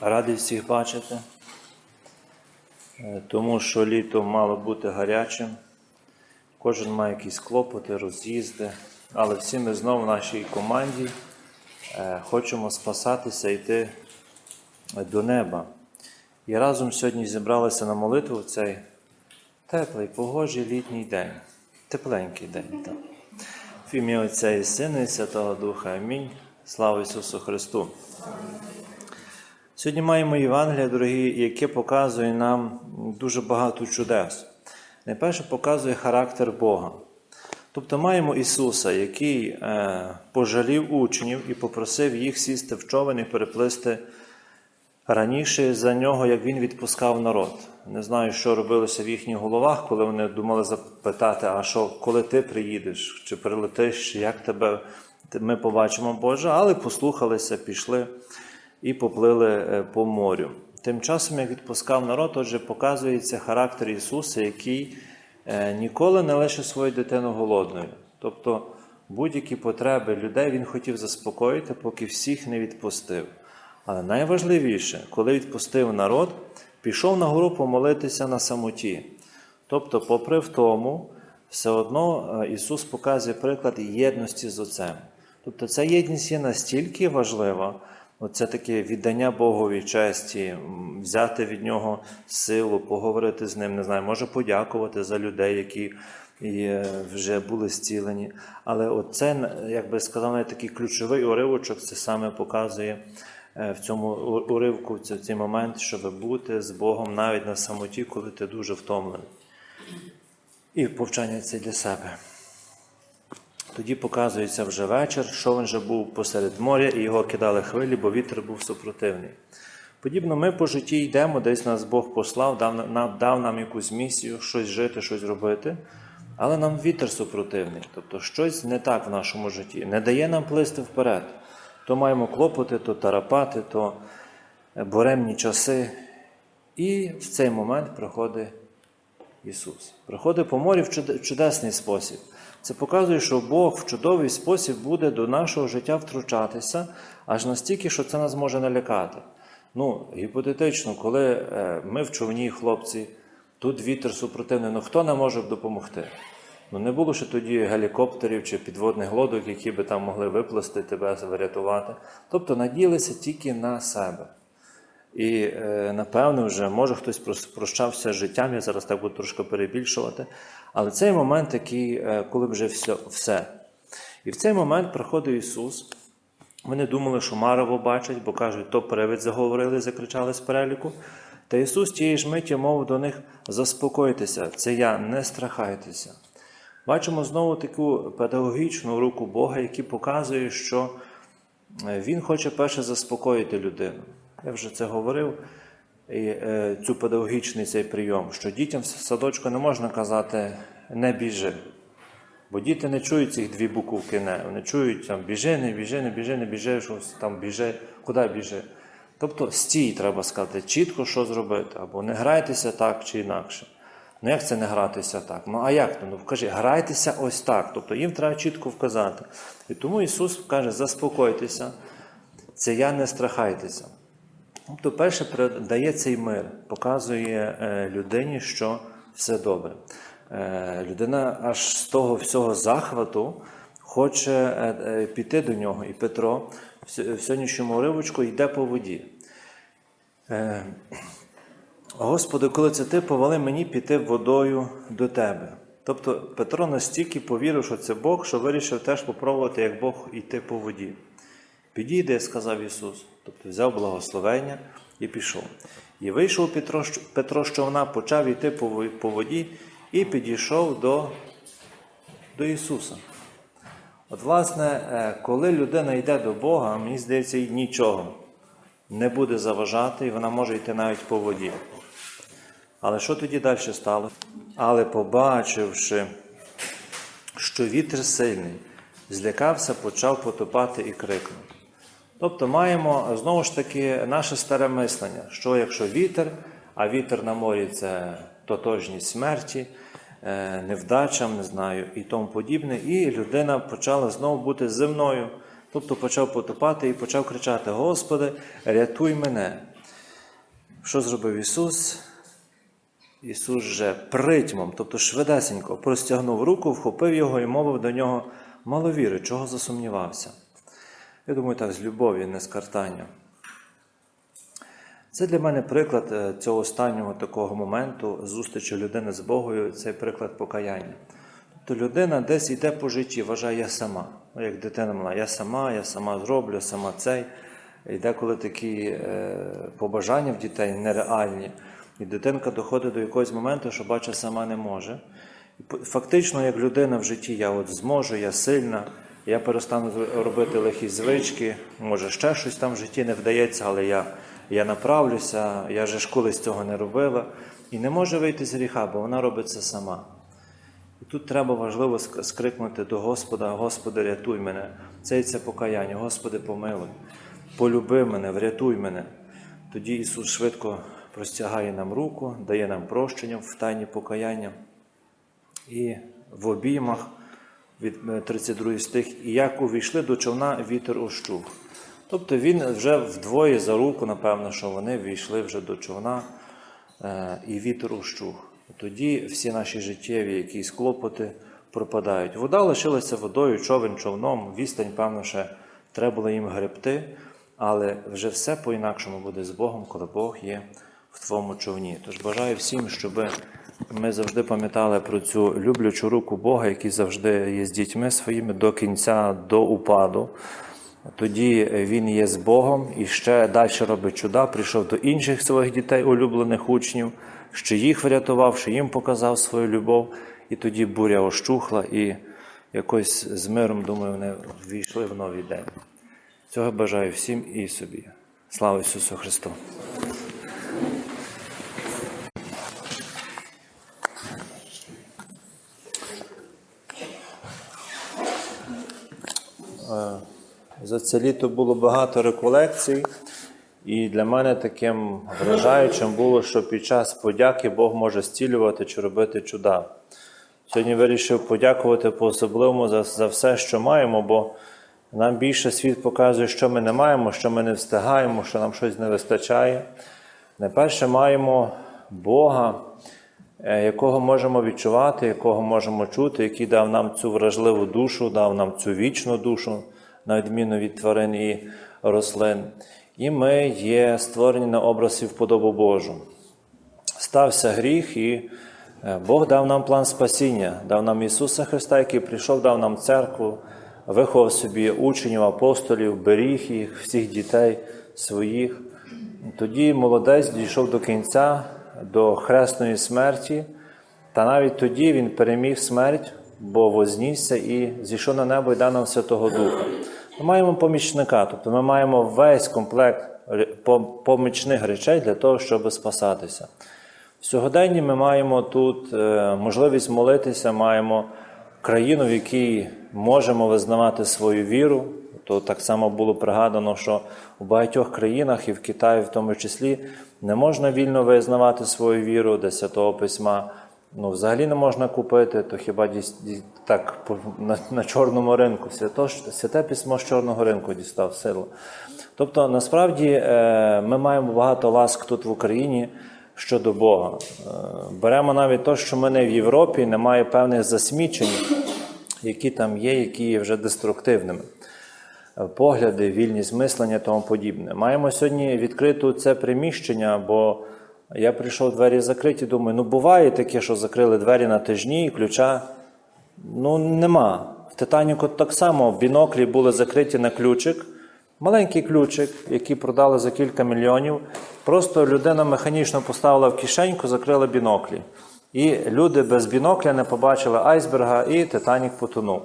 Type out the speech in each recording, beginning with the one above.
Радий всіх бачити, е, тому що літо мало бути гарячим. Кожен має якісь клопоти, роз'їзди, але всі ми знову в нашій команді е, хочемо спасатися, йти до неба. І разом сьогодні зібралися на молитву в цей теплий, погожий літній день, тепленький день. Так. В ім'я Отця і Сина і Святого Духа. Амінь. Слава Ісусу Христу! Сьогодні маємо Євангелія, дорогі, яке показує нам дуже багато чудес. Найперше показує характер Бога. Тобто маємо Ісуса, який е, пожалів учнів і попросив їх сісти в човен і переплисти раніше за нього, як він відпускав народ. Не знаю, що робилося в їхніх головах, коли вони думали запитати, а що, коли ти приїдеш, чи прилетиш, як тебе ми побачимо Боже, але послухалися, пішли і поплили е, по морю. Тим часом, як відпускав народ, отже, показується характер Ісуса, який е, ніколи не лише свою дитину голодною. Тобто будь-які потреби людей Він хотів заспокоїти, поки всіх не відпустив. Але найважливіше, коли відпустив народ, пішов на гору помолитися на самоті. Тобто, попри в тому, все одно е, Ісус показує приклад єдності з Отцем. Тобто ця єдність є настільки важлива, оце таке віддання Богові честі, взяти від Нього силу, поговорити з ним, не знаю, може подякувати за людей, які е, вже були зцілені. Але оце, як би сказав, такий ключовий уривочок, це саме показує е, в цьому уривку, в цей момент, щоб бути з Богом навіть на самоті, коли ти дуже втомлений. І повчання це для себе. Тоді показується вже вечір, що він вже був посеред моря, і його кидали хвилі, бо вітер був супротивний. Подібно, ми по житті йдемо, десь нас Бог послав, дав нам, дав нам якусь місію, щось жити, щось робити, але нам вітер супротивний, тобто щось не так в нашому житті, не дає нам плисти вперед. То маємо клопоти, то тарапати, то боремні часи. І в цей момент приходить Ісус. Приходить по морі в чудесний спосіб. Це показує, що Бог в чудовий спосіб буде до нашого життя втручатися, аж настільки, що це нас може налякати. Ну, гіпотетично, коли е, ми в човні, хлопці, тут вітер супротивний, ну хто нам може допомогти? Ну, не було ще тоді гелікоптерів чи підводних лодок, які би там могли виплисти тебе, врятувати. Тобто наділися тільки на себе. І е, напевно, вже може хтось прощався життям, я зараз так буду трошки перебільшувати. Але цей момент, який, е, коли вже все, все. І в цей момент приходив Ісус. Вони думали, що Марево бачать, бо кажуть, то привид заговорили, закричали з переліку. Та Ісус тієї ж миті мовив до них заспокойтеся, це я, не страхайтеся. Бачимо знову таку педагогічну руку Бога, який показує, що е, Він хоче перше заспокоїти людину. Я вже це говорив, і е, цю педагогічний цей прийом, що дітям в садочку не можна казати не біжи. Бо діти не чують цих дві буковки не. Вони чують там біжи, не біжи, не біжи, не біжи, щось там біжи, куди біжи. Тобто стій, треба сказати, чітко, що зробити, або не грайтеся так чи інакше. Ну як це не гратися так? Ну а як? то? Ну вкажи, грайтеся ось так. Тобто їм треба чітко вказати. І тому Ісус каже, заспокойтеся, це я не страхайтеся. Тобто, перше дає цей мир, показує е, людині, що все добре. Е, Людина аж з того всього захвату хоче е, піти до нього. І Петро в сьогоднішньому уривочку йде по воді. Господи, коли це ти повели мені піти водою до тебе. Тобто Петро настільки повірив, що це Бог, що вирішив теж попробувати, як Бог йти по воді. Підійде, сказав Ісус, тобто взяв благословення і пішов. І вийшов Петро, Петро з човна, почав йти по воді і підійшов до, до Ісуса. От, власне, е, коли людина йде до Бога, мені здається, нічого не буде заважати, і вона може йти навіть по воді. Але що тоді далі стало? Але побачивши, що вітер сильний, злякався, почав потопати і крикнув. Тобто маємо знову ж таки наше старе мислення, що якщо вітер, а вітер на морі це тотожність смерті, е, невдачам, не знаю, і тому подібне, і людина почала знову бути земною. Тобто почав потопати і почав кричати: Господи, рятуй мене. Що зробив Ісус? Ісус же притьмом, тобто швидесенько, простягнув руку, вхопив його і мовив до нього мало віри, чого засумнівався. Я думаю, так, з любові, не з картання. Це для мене приклад е, цього останнього такого моменту зустрічі людини з Богою, цей приклад покаяння. Тобто людина десь йде по житті, вважає я сама. Ну, як дитина мала, я сама, я сама зроблю, сама цей. І деколи такі е, побажання в дітей нереальні. І дитинка доходить до якогось моменту, що бачить, сама не може. І фактично, як людина в житті, я от зможу, я сильна, я перестану робити лихі звички, може ще щось там в житті не вдається, але я, я направлюся, я же ж колись цього не робила. І не може вийти з гріха, бо вона робить це сама. І тут треба важливо скрикнути до Господа, Господи, рятуй мене. Це і це покаяння, Господи, помилуй, полюби мене, врятуй мене. Тоді Ісус швидко простягає нам руку, дає нам прощення в тайні покаяння. І в обіймах від е, 32 стих, і як увійшли до човна, вітер ощух. Тобто він вже вдвоє за руку, напевно, що вони війшли вже до човна, е, і вітер ущух. Тоді всі наші життєві якісь клопоти пропадають. Вода лишилася водою, човен човном, відстань, певно, ще треба було їм гребти, але вже все по-інакшому буде з Богом, коли Бог є в твоєму човні. Тож бажаю всім, щоб ми завжди пам'ятали про цю люблячу руку Бога, який завжди є з дітьми своїми до кінця, до упаду. Тоді він є з Богом і ще далі робить чуда, прийшов до інших своїх дітей, улюблених учнів, що їх врятував, що їм показав свою любов, і тоді буря ощухла, і якось з миром, думаю, вони ввійшли в новий день. Цього бажаю всім і собі. Слава Ісусу Христу! За це літо було багато реколекцій, і для мене таким вражаючим було, що під час подяки Бог може зцілювати чи робити чуда. Сьогодні вирішив подякувати по-особливому за, за все, що маємо, бо нам більше світ показує, що ми не маємо, що ми не встигаємо, що нам щось не вистачає. Найперше маємо Бога, е, якого можемо відчувати, якого можемо чути, який дав нам цю вражливу душу, дав нам цю вічну душу, на відміну від тварин і рослин. І ми є створені на образ і вподобу Божу. Стався гріх, і е, Бог дав нам план спасіння, дав нам Ісуса Христа, який прийшов, дав нам церкву, виховав собі учнів, апостолів, беріг їх, всіх дітей своїх. Тоді молодець дійшов до кінця, до хресної смерті, та навіть тоді він переміг смерть, бо вознісся і зійшов на небо і дав нам Святого Духа. Ми маємо помічника, тобто ми маємо весь комплект помічних речей для того, щоб спасатися. В сьогоденні ми маємо тут е, можливість молитися, маємо країну, в якій можемо визнавати свою віру. То так само було пригадано, що у багатьох країнах, і в Китаї в тому числі, не можна вільно визнавати свою віру, де святого письма ну, взагалі не можна купити, то хіба так на, на чорному ринку. Свято, святе письмо з чорного ринку дістав силу. Тобто, насправді е, ми маємо багато ласк тут в Україні щодо Бога. Е, Беремо навіть те, що ми не в Європі, немає певних засмічень, які там є, які є вже деструктивними. Погляди, вільність мислення тому подібне. Маємо сьогодні відкрито це приміщення, бо я прийшов двері закриті, думаю, ну буває таке, що закрили двері на тижні і ключа ну, нема. В Титаніку так само біноклі були закриті на ключик. Маленький ключик, який продали за кілька мільйонів. Просто людина механічно поставила в кишеньку, закрила біноклі. І люди без бінокля не побачили айсберга, і Титанік потонув.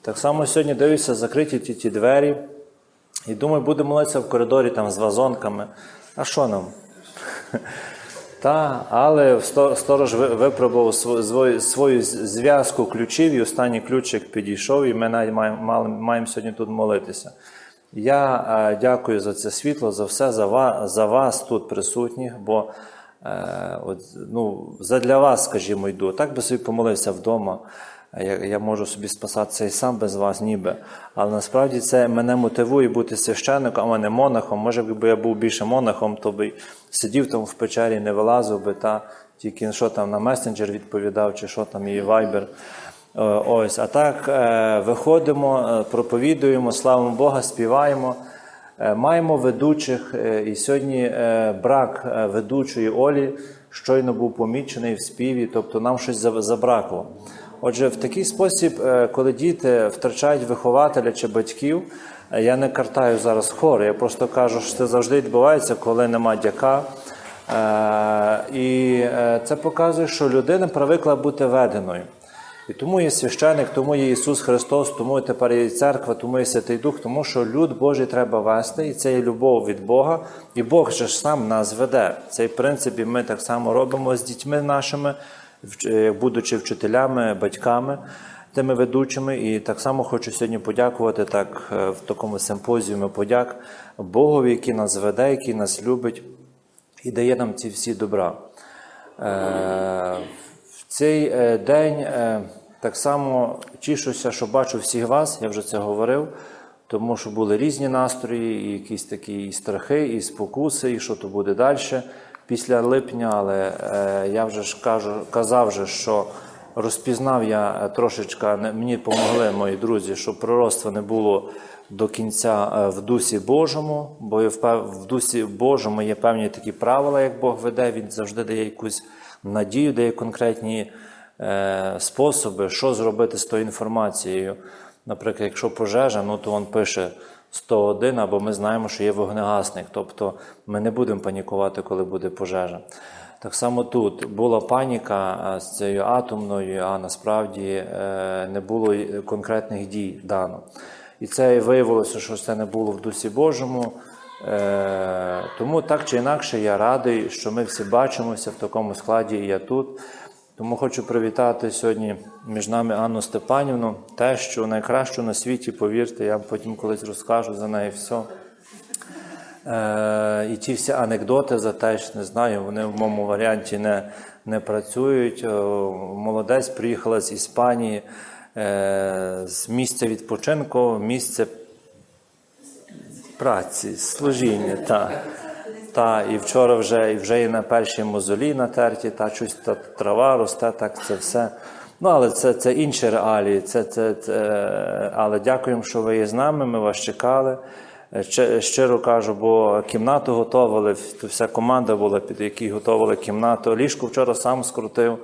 Так само сьогодні дивлюся, закриті ті, ті двері. І думаю, буду молитися в коридорі там з вазонками. А що нам? Та, але сторож випробував свою, свою зв'язку ключів, і останній ключик підійшов, і ми навіть маємо, сьогодні тут молитися. Я е, дякую за це світло, за все, за вас, за вас тут присутніх, бо е, от, ну, задля вас, скажімо, йду. Так би собі помолився вдома. Я, я можу собі спасатися і сам без вас, ніби. Але насправді це мене мотивує бути священником, а не монахом. Може, якби я був більше монахом, то би сидів там в печері, не вилазив би, та тільки що там на месенджер відповідав, чи що там і вайбер. Ось, а так е, виходимо, е, проповідуємо, славимо Бога, співаємо. Е, Маємо ведучих, і сьогодні брак ведучої Олі щойно був помічений в співі, тобто нам щось забракло. Отже, в такий спосіб, е, коли діти втрачають вихователя чи батьків, е, я не картаю зараз хор, я просто кажу, що це завжди відбувається, коли нема дяка. Е, І це показує, що людина привикла бути веденою. І тому є священик, тому є Ісус Христос, тому тепер є церква, тому є Святий Дух, тому що люд Божий треба вести, і це є любов від Бога. І Бог же ж сам нас веде. Цей принцип і ми так само робимо з дітьми нашими, будучи вчителями, батьками, тими ведучими. І так само хочу сьогодні подякувати так е, в такому симпозіумі подяк Богові, який нас веде, який нас любить і дає нам ці всі добра. Е, В цей е, день е, так само тішуся, що бачу всіх вас, я вже це говорив, тому що були різні настрої, і якісь такі і страхи, і спокуси, і що то буде далі після липня. Але е, я вже ж кажу, казав, же, що розпізнав я е, трошечка, мені допомогли мої друзі, щоб пророцтва не було до кінця е, в дусі Божому, бо в дусі Божому є певні такі правила, як Бог веде, він завжди дає якусь надію, дає конкретні е, способи, що зробити з тою інформацією. Наприклад, якщо пожежа, ну то він пише 101, або ми знаємо, що є вогнегасник. Тобто ми не будемо панікувати, коли буде пожежа. Так само тут була паніка з цією атомною, а насправді е, не було конкретних дій дано. І це і виявилося, що це не було в Дусі Божому. Е, Тому так чи інакше я радий, що ми всі бачимося в такому складі, і я тут. Тому хочу привітати сьогодні між нами Анну Степанівну, те, що найкращу на світі, повірте, я потім колись розкажу за неї все. Е, і ті всі анекдоти за те, що не знаю, вони в моєму варіанті не, не працюють. Е, Молодець приїхала з Іспанії, е, з місця відпочинку, місце праці, служіння. Та. Та, і вчора вже, і вже є на першій мозолі натерті, та щось та трава росте, так це все. Ну, але це, це інші реалії. Це, це, це, але дякуємо, що ви є з нами, ми вас чекали. Е, Щиро кажу, бо кімнату готували, вся команда була, під якій готували кімнату. Ліжко вчора сам скрутив.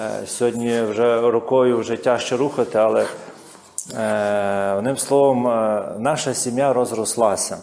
Е, Сьогодні вже рукою вже тяжче рухати, але Е, Одним словом, е, наша сім'я розрослася.